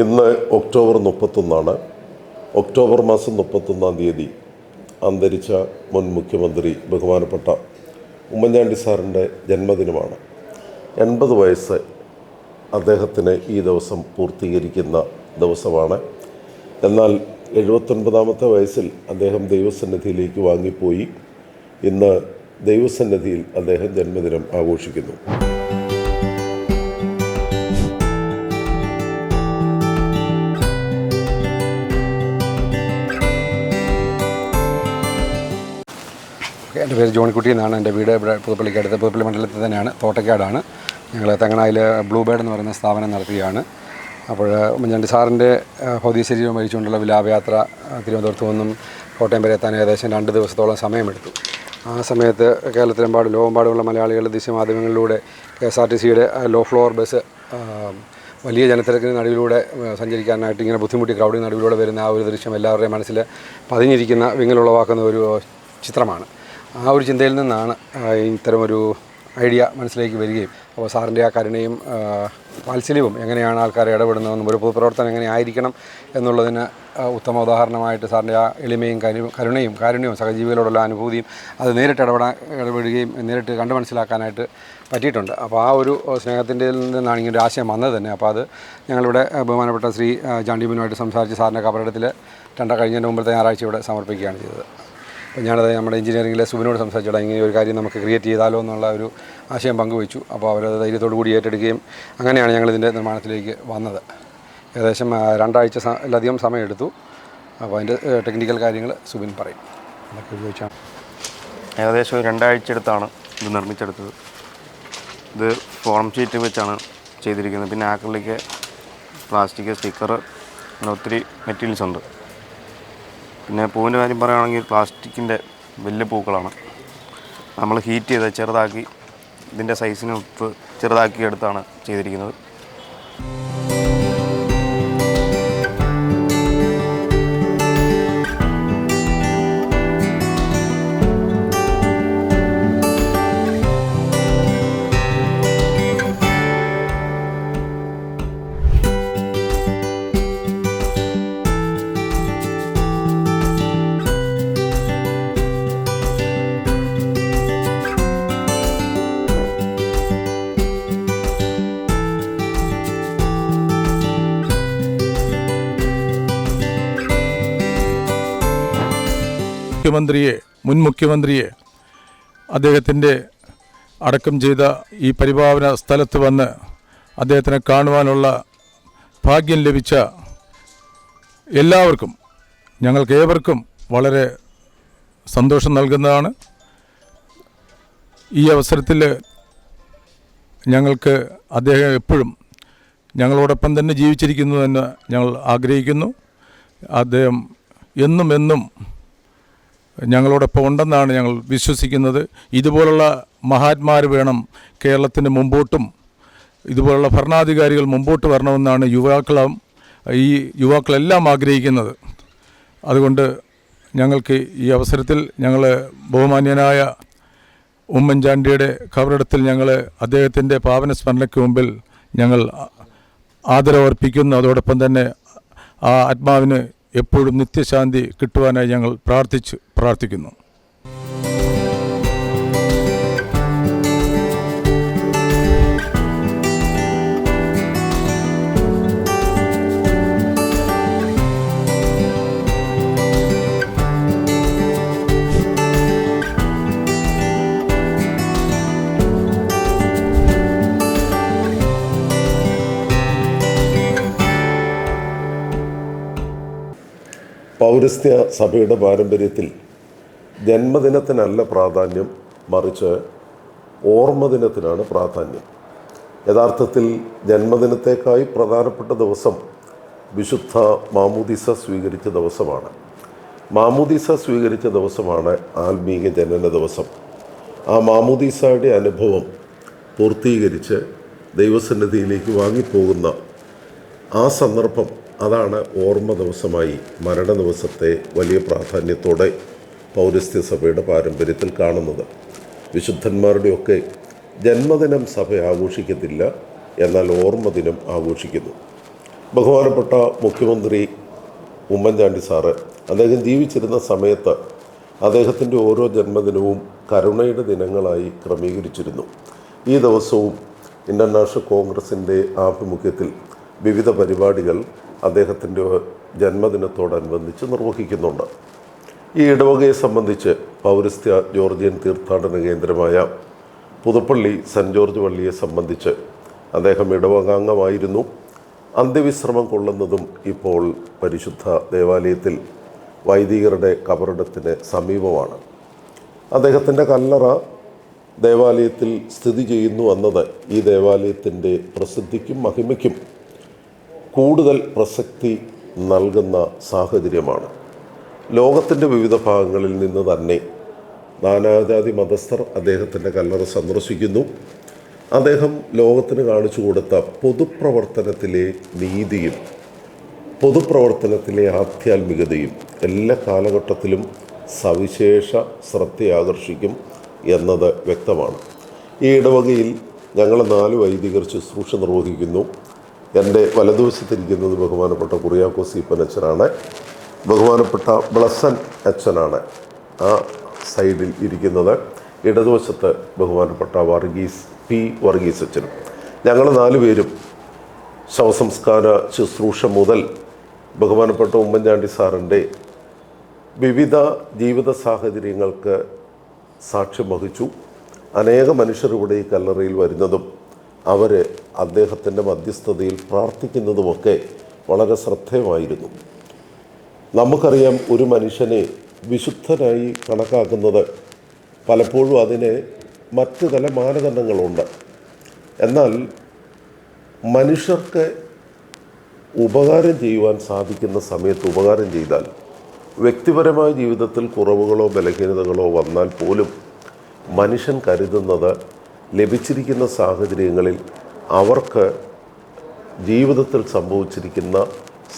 ഇന്ന് October മുപ്പത്തൊന്നാണ്. October മാസം മുപ്പത്തൊന്നാം തീയതി അന്തരിച്ച മുൻ മുഖ്യമന്ത്രി ബഹുമാനപ്പെട്ട ഉമ്മൻചാണ്ടി സാറിന്റെ ജന്മദിനമാണ്. എൺപത് വയസ്സ് അദ്ദേഹത്തിന് ഈ ദിവസം പൂർത്തീകരിക്കുന്ന ദിവസമാണ്. എന്നാൽ എഴുപത്തൊൻപതാമത്തെ വയസ്സിൽ അദ്ദേഹം ദൈവസന്നിധിയിലേക്ക് വാങ്ങിപ്പോയി. ഇന്ന് ദൈവസന്നിധിയിൽ അദ്ദേഹം ജന്മദിനം ആഘോഷിക്കുന്നു. എന്റെ പേര് ജോണിക്കുട്ടി എന്നാണ്. എന്റെ വീട് ഇവിടെ പുതുപ്പള്ളിക്ക് അടുത്ത് പുതുപ്പള്ളി മണ്ഡലത്തിൽ തന്നെയാണ്. തോട്ടക്കാടാണ് ഞങ്ങൾ തെങ്ങണായിൽ ബ്ലൂ ബേർഡ് എന്ന് പറയുന്ന സ്ഥാപനം നടത്തുകയാണ്. അപ്പോൾ ഉമ്മൻചാണ്ടി സാറിന്റെ ഭൗതിക ശരീരം വഹിച്ചുകൊണ്ടുള്ള വിലാപയാത്ര തിരുവനന്തപുരത്ത് നിന്നും കോട്ടയം വരെ എത്താൻ ഏകദേശം രണ്ട് ദിവസത്തോളം സമയമെടുത്തു. ആ സമയത്ത് കേരളത്തിലെമ്പാടും ലോകമെമ്പാടുമുള്ള മലയാളികൾ ദൃശ്യമാധ്യമങ്ങളിലൂടെ കെ എസ് ആർ ടി സിയുടെ ലോ ഫ്ലോർ ബസ് വലിയ ജനത്തിരക്കിന് നടുവിലൂടെ സഞ്ചരിക്കാനായിട്ട് ഇങ്ങനെ ബുദ്ധിമുട്ടി ക്രൗഡിന് നടുവിലൂടെ വരുന്ന ആ ഒരു ദൃശ്യം എല്ലാവരുടെയും മനസ്സിൽ പതിഞ്ഞിരിക്കുന്ന വിങ്ങലുളവാക്കുന്ന ഒരു ചിത്രമാണ്. ആ ഒരു ചിന്തയിൽ നിന്നാണ് ഇത്തരമൊരു ഐഡിയ മനസ്സിലേക്ക് വരികയും അപ്പോൾ സാറിന്റെ ആ കരുണയും വാത്സല്യവും എങ്ങനെയാണ് ആൾക്കാരെ ഇടപെടുന്നതെന്നും ഒരു പൊതുപ്രവർത്തനം എങ്ങനെ ആയിരിക്കണം എന്നുള്ളതിന് ഉത്തമ ഉദാഹരണമായിട്ട് സാറിന്റെ ആ എളിമയും കരു കരുണയും കാരുണ്യവും സഹജീവികളോടുള്ള അനുഭൂതിയും അത് നേരിട്ട് ഇടപെടാൻ ഇടപെടുകയും നേരിട്ട് കണ്ടു മനസ്സിലാക്കാനായിട്ട് പറ്റിയിട്ടുണ്ട്. അപ്പോൾ ആ ഒരു സ്നേഹത്തിന്റെ നിന്നാണ് ഇങ്ങനെ ഒരു ആശയം വന്നത് തന്നെ. അപ്പോൾ അത് ഞങ്ങളിവിടെ ബഹുമാനപ്പെട്ട ശ്രീ ജാണ്ടിമുനുമായിട്ട് സംസാരിച്ച് സാറിന്റെ കബറിടത്തിൽ രണ്ട കഴിഞ്ഞതിന്റെ മുമ്പത്തെ ഞായറാഴ്ച ഇവിടെ സമർപ്പിക്കുകയാണ് ചെയ്തത്. അപ്പോൾ ഞാനത് നമ്മുടെ എഞ്ചിനീയറിംഗിലെ സുബിനോട് സംസാരിച്ചോടാ ഇങ്ങനെ ഒരു കാര്യം നമുക്ക് ക്രിയേറ്റ് ചെയ്താലോ എന്നുള്ള ഒരു ആശയം പങ്കുവച്ചു. അപ്പോൾ അവരത് ധൈര്യത്തോടു കൂടി ഏറ്റെടുക്കുകയും അങ്ങനെയാണ് ഞങ്ങൾ ഇതിന്റെ നിർമ്മാണത്തിലേക്ക് വന്നത്. ഏകദേശം രണ്ടാഴ്ച അധികം ലധികം സമയം എടുത്തു അപ്പോൾ അതിന്റെ ടെക്നിക്കൽ കാര്യങ്ങൾ സുബിൻ പറയും. അതൊക്കെ ഉപയോഗിച്ചാണ്. ഏകദേശം രണ്ടാഴ്ച എടുത്താണ് ഇത് നിർമ്മിച്ചെടുത്തത്. ഇത് ഫോം ഷീറ്റ് വെച്ചാണ് ചെയ്തിരിക്കുന്നത്. പിന്നെ ആക്രിലിക്ക് പ്ലാസ്റ്റിക് സ്റ്റിക്കർ ഒത്തിരി മെറ്റീരിയൽസ് ഉണ്ട്. പിന്നെ പൂവിന്റെ കാര്യം പറയുകയാണെങ്കിൽ പ്ലാസ്റ്റിക്കിന്റെ വലിയ പൂക്കളാണ്. നമ്മൾ ഹീറ്റ് ചെയ്ത് ചെറുതാക്കി ഇതിന്റെ സൈസിന് ഒത്ത് ചെറുതാക്കി എടുത്താണ് ചെയ്തിരിക്കുന്നത്. മുഖ്യമന്ത്രിയെ മുൻ മുഖ്യമന്ത്രിയെ അദ്ദേഹത്തിന്റെ അടക്കം ചെയ്ത ഈ പരിപാവന സ്ഥലത്ത് വന്ന് അദ്ദേഹത്തിനെ കാണുവാനുള്ള ഭാഗ്യം ലഭിച്ച എല്ലാവർക്കും ഞങ്ങൾക്ക് ഏവർക്കും വളരെ സന്തോഷം നൽകുന്നതാണ്. ഈ അവസരത്തിൽ ഞങ്ങൾക്ക് അദ്ദേഹം എപ്പോഴും ഞങ്ങളോടൊപ്പം തന്നെ ജീവിച്ചിരിക്കുന്നു എന്ന് ഞങ്ങൾ ആഗ്രഹിക്കുന്നു. അദ്ദേഹം എന്നും എന്നും ഞങ്ങളോടൊപ്പം ഉണ്ടെന്നാണ് ഞങ്ങൾ വിശ്വസിക്കുന്നത്. ഇതുപോലുള്ള മഹാത്മാർ വേണം കേരളത്തിന് മുമ്പോട്ടും ഇതുപോലുള്ള ഭരണാധികാരികൾ മുമ്പോട്ട് വരണമെന്നാണ് യുവാക്കളും ഈ യുവാക്കളെല്ലാം ആഗ്രഹിക്കുന്നത്. അതുകൊണ്ട് ഞങ്ങൾക്ക് ഈ അവസരത്തിൽ ഞങ്ങൾ ബഹുമാന്യനായ ഉമ്മൻചാണ്ടിയുടെ ഖബറിടത്തിൽ ഞങ്ങൾ അദ്ദേഹത്തിന്റെ പാവന സ്മരണയ്ക്ക് മുമ്പിൽ ഞങ്ങൾ ആദരവർപ്പിക്കുന്നു. അതോടൊപ്പം തന്നെ ആ ആത്മാവിന് എപ്പോഴും നിത്യശാന്തി കിട്ടുവാനായി ഞങ്ങൾ പ്രാർത്ഥിച്ച് പ്രാർത്ഥിക്കുന്നു. പൗരസ്ത്യ സഭയുടെ പാരമ്പര്യത്തിൽ ജന്മദിനത്തിനല്ല പ്രാധാന്യം മറിച്ച് ഓർമ്മദിനത്തിനാണ് പ്രാധാന്യം. യഥാർത്ഥത്തിൽ ജന്മദിനത്തേക്കായി പ്രധാനപ്പെട്ട ദിവസം വിശുദ്ധ മാമൂദിസ സ്വീകരിച്ച ദിവസമാണ്. മാമൂദിസ സ്വീകരിച്ച ദിവസമാണ് ആത്മീക ജനന ദിവസം. ആ മാമൂദിസയുടെ അനുഭവം പൂർത്തീകരിച്ച് ദൈവസന്നിധിയിലേക്ക് വാങ്ങിപ്പോകുന്ന ആ സന്ദർഭം അതാണ് ഓർമ്മ ദിവസമായി മരണ ദിവസത്തെ വലിയ പ്രാധാന്യത്തോടെ പൗരസ്ത്യ സഭയുടെ പാരമ്പര്യത്തിൽ കാണുന്നത്. വിശുദ്ധന്മാരുടെയൊക്കെ ജന്മദിനം സഭ ആഘോഷിക്കത്തില്ല എന്നാൽ ഓർമ്മ ദിനം ആഘോഷിക്കുന്നു. ബഹുമാനപ്പെട്ട മുഖ്യമന്ത്രി ഉമ്മൻചാണ്ടി സാറ് അദ്ദേഹം ജീവിച്ചിരുന്ന സമയത്ത് അദ്ദേഹത്തിന്റെ ഓരോ ജന്മദിനവും കരുണയുടെ ദിനങ്ങളായി ക്രമീകരിച്ചിരുന്നു. ഈ ദിവസവും ഇന്റർനാഷണൽ കോൺഗ്രസിന്റെ ആഭിമുഖ്യത്തിൽ വിവിധ പരിപാടികൾ അദ്ദേഹത്തിന്റെ ജന്മദിനത്തോടനുബന്ധിച്ച് നിർവഹിക്കുന്നുണ്ട്. ഈ ഇടവകയെ സംബന്ധിച്ച് പൗരസ്ത്യ ജോർജിയൻ തീർത്ഥാടന കേന്ദ്രമായ പുതുപ്പള്ളി സെന്റ് ജോർജ് പള്ളിയെ സംബന്ധിച്ച് അദ്ദേഹം ഇടവകാംഗമായിരുന്നു. അന്ത്യവിശ്രമം കൊള്ളുന്നതും ഇപ്പോൾ പരിശുദ്ധ ദേവാലയത്തിൽ വൈദികരുടെ കബറിടത്തിന് സമീപമാണ്. അദ്ദേഹത്തിന്റെ കല്ലറ ദേവാലയത്തിൽ സ്ഥിതി ചെയ്യുന്നു എന്നത് ഈ ദേവാലയത്തിന്റെ പ്രസിദ്ധിക്കും മഹിമയ്ക്കും കൂടുതൽ പ്രസക്തി നൽകുന്ന സാഹചര്യമാണ്. ലോകത്തിന്റെ വിവിധ ഭാഗങ്ങളിൽ നിന്ന് തന്നെ നാനാജാതി മതസ്ഥർ അദ്ദേഹത്തിന്റെ കല്ലറ സന്ദർശിക്കുന്നു. അദ്ദേഹം ലോകത്തിന് കാണിച്ചു കൊടുത്ത പൊതുപ്രവർത്തനത്തിലെ നീതിയും പൊതുപ്രവർത്തനത്തിലെ ആധ്യാത്മികതയും എല്ലാ കാലഘട്ടത്തിലും സവിശേഷ ശ്രദ്ധയാകർഷിക്കും എന്നത് വ്യക്തമാണ്. ഈ ഇടവകയിൽ ഞങ്ങൾ നാല് വൈദികർ ശുശ്രൂഷ നിർവഹിക്കുന്നു. എന്റെ വലതുവശത്തിരിക്കുന്നത് ബഹുമാനപ്പെട്ട കുറിയാക്കോസ് ഈപ്പൻ അച്ഛനാണ്. ബഹുമാനപ്പെട്ട ബ്ലസൻ അച്ഛനാണ് ആ സൈഡിൽ ഇരിക്കുന്നത്. ഇടതുവശത്ത് ബഹുമാനപ്പെട്ട വർഗീസ് പി വർഗീസ് അച്ഛനും. ഞങ്ങൾ നാലുപേരും ശവസംസ്കാര ശുശ്രൂഷ മുതൽ ബഹുമാനപ്പെട്ട ഉമ്മൻചാണ്ടി സാറിന്റെ വിവിധ ജീവിത സാഹചര്യങ്ങൾക്ക് സാക്ഷ്യം വഹിച്ചു. അനേക മനുഷ്യർ ഇവിടെ ഈ കല്ലറയിൽ വരുന്നതും അവർ അദ്ദേഹത്തിന്റെ മധ്യസ്ഥതയിൽ പ്രാർത്ഥിക്കുന്നതുമൊക്കെ വളരെ ശ്രദ്ധേയമായിരുന്നു. നമുക്കറിയാം ഒരു മനുഷ്യനെ വിശുദ്ധനായി കണക്കാക്കുന്നത് പലപ്പോഴും അതിന് മറ്റു തല മാനദണ്ഡങ്ങളുണ്ട്. എന്നാൽ മനുഷ്യർക്ക് ഉപകാരം ചെയ്യുവാൻ സാധിക്കുന്ന സമയത്ത് ഉപകാരം ചെയ്താൽ വ്യക്തിപരമായ ജീവിതത്തിൽ കുറവുകളോ ബലഹീനതകളോ വന്നാൽ പോലും മനുഷ്യൻ കരുതുന്നത് ലഭിച്ചിരിക്കുന്ന സാഹചര്യങ്ങളിൽ അവർക്ക് ജീവിതത്തിൽ സംഭവിച്ചിരിക്കുന്ന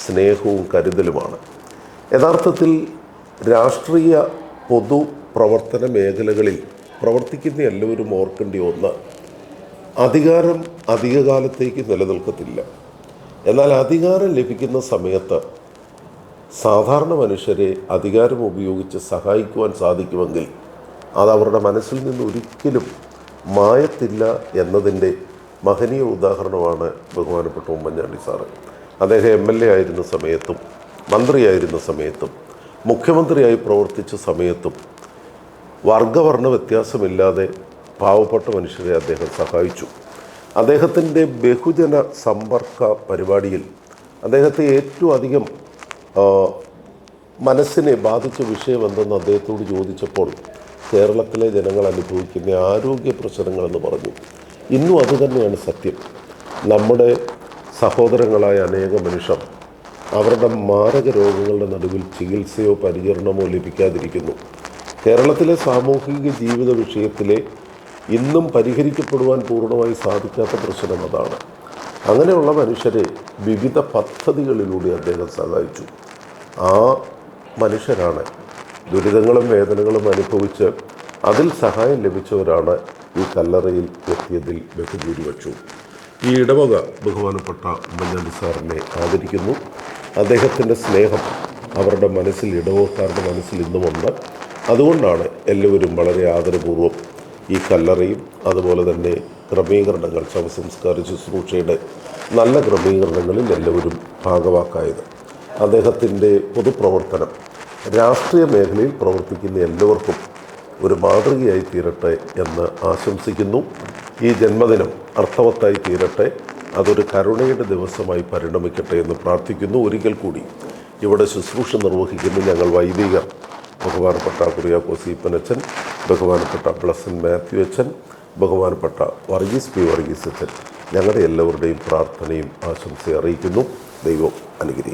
സ്നേഹവും കരുതലുമാണ്. യഥാർത്ഥത്തിൽ രാഷ്ട്രീയ പൊതു പ്രവർത്തന മേഖലകളിൽ പ്രവർത്തിക്കുന്ന എല്ലാവരും ഓർക്കേണ്ടി ഒന്ന് അധികാരം അധികകാലത്തേക്ക് നിലനിൽക്കത്തില്ല. എന്നാൽ അധികാരം ലഭിക്കുന്ന സമയത്ത് സാധാരണ മനുഷ്യരെ അധികാരം ഉപയോഗിച്ച് സഹായിക്കുവാൻ സാധിക്കുമെങ്കിൽ അത് അവരുടെ മനസ്സിൽ നിന്ന് ഒരിക്കലും മായത്തില്ല എന്നതിന്റെ മഹനീയ ഉദാഹരണമാണ് ബഹുമാനപ്പെട്ട ഉമ്മൻചാണ്ടി സാറ്. അദ്ദേഹം എം എൽ എ ആയിരുന്ന സമയത്തും മന്ത്രിയായിരുന്ന സമയത്തും മുഖ്യമന്ത്രിയായി പ്രവർത്തിച്ച സമയത്തും വർഗവർണ വ്യത്യാസമില്ലാതെ പാവപ്പെട്ട മനുഷ്യരെ അദ്ദേഹം സഹായിച്ചു. അദ്ദേഹത്തിന്റെ ബഹുജന സമ്പർക്ക പരിപാടിയിൽ അദ്ദേഹത്തെ ഏറ്റവും അധികം മനസ്സിനെ ബാധിച്ച വിഷയം എന്തെന്ന് അദ്ദേഹത്തോട് ചോദിച്ചപ്പോൾ കേരളത്തിലെ ജനങ്ങൾ അനുഭവിക്കുന്ന ആരോഗ്യ പ്രശ്നങ്ങളെന്ന് പറഞ്ഞു. ഇന്നും അതുതന്നെയാണ് സത്യം. നമ്മുടെ സഹോദരങ്ങളായ അനേക മനുഷ്യർ അവരുടെ മാരക രോഗങ്ങളുടെ നടുവിൽ ചികിത്സയോ പരിചരണമോ ലഭിക്കാതിരിക്കുന്നു. കേരളത്തിലെ സാമൂഹിക ജീവിത വിഷയത്തിലെ ഇന്നും പരിഹരിക്കപ്പെടുവാൻ പൂർണമായി സാധിക്കാത്ത പ്രശ്നം അതാണ്. അങ്ങനെയുള്ള മനുഷ്യരെ വിവിധ പദ്ധതികളിലൂടെ അദ്ദേഹം സഹായിച്ചു. ആ മനുഷ്യരാണ് ദുരിതങ്ങളും വേദനകളും അനുഭവിച്ച് അതിൽ സഹായം ലഭിച്ചവരാണ് ഈ കല്ലറയിൽ എത്തിയതിൽ ബഹുഭൂരിപക്ഷവും ഈ ഇടവക ബഹുമാനപ്പെട്ട ഉമ്മൻചാണ്ടി സാറിനെ ആദരിക്കുന്നു. അദ്ദേഹത്തിന്റെ സ്നേഹം അവരുടെ മനസ്സിൽ ഇടവക്കാരുടെ മനസ്സിൽ ഇന്നുമുണ്ട് അതുകൊണ്ടാണ് എല്ലാവരും വളരെ ആദരപൂർവം ഈ കല്ലറയും അതുപോലെ തന്നെ ക്രമീകരണങ്ങൾ ശവസംസ്കാര ശുശ്രൂഷയുടെ നല്ല ക്രമീകരണങ്ങളിൽ എല്ലാവരും ഭാഗവാക്കായത്. അദ്ദേഹത്തിന്റെ പൊതുപ്രവർത്തനം രാഷ്ട്രീയ മേഖലയിൽ പ്രവർത്തിക്കുന്ന എല്ലാവർക്കും ഒരു മാതൃകയായി തീരട്ടെ എന്ന് ആശംസിക്കുന്നു. ഈ ജന്മദിനം അർത്ഥവത്തായി തീരട്ടെ. അതൊരു കരുണയുടെ ദിവസമായി പരിണമിക്കട്ടെ എന്ന് പ്രാർത്ഥിക്കുന്നു. ഒരിക്കൽ കൂടി ഇവിടെ ശുശ്രൂഷ നിർവഹിക്കുന്ന ഞങ്ങൾ വൈദികർ ബഹുമാനപ്പെട്ട കുറിയാക്കോസ് ഈപ്പനച്ചൻ ബഹുമാനപ്പെട്ട ബ്ലസൻ മാത്യു അച്ഛൻ ബഹുമാനപ്പെട്ട വർഗീസ് പി വർഗീസ് അച്ഛൻ ഞങ്ങളുടെ എല്ലാവരുടെയും പ്രാർത്ഥനയും ആശംസയും അറിയിക്കുന്നു. ദൈവം അനുഗ്രഹിക്കും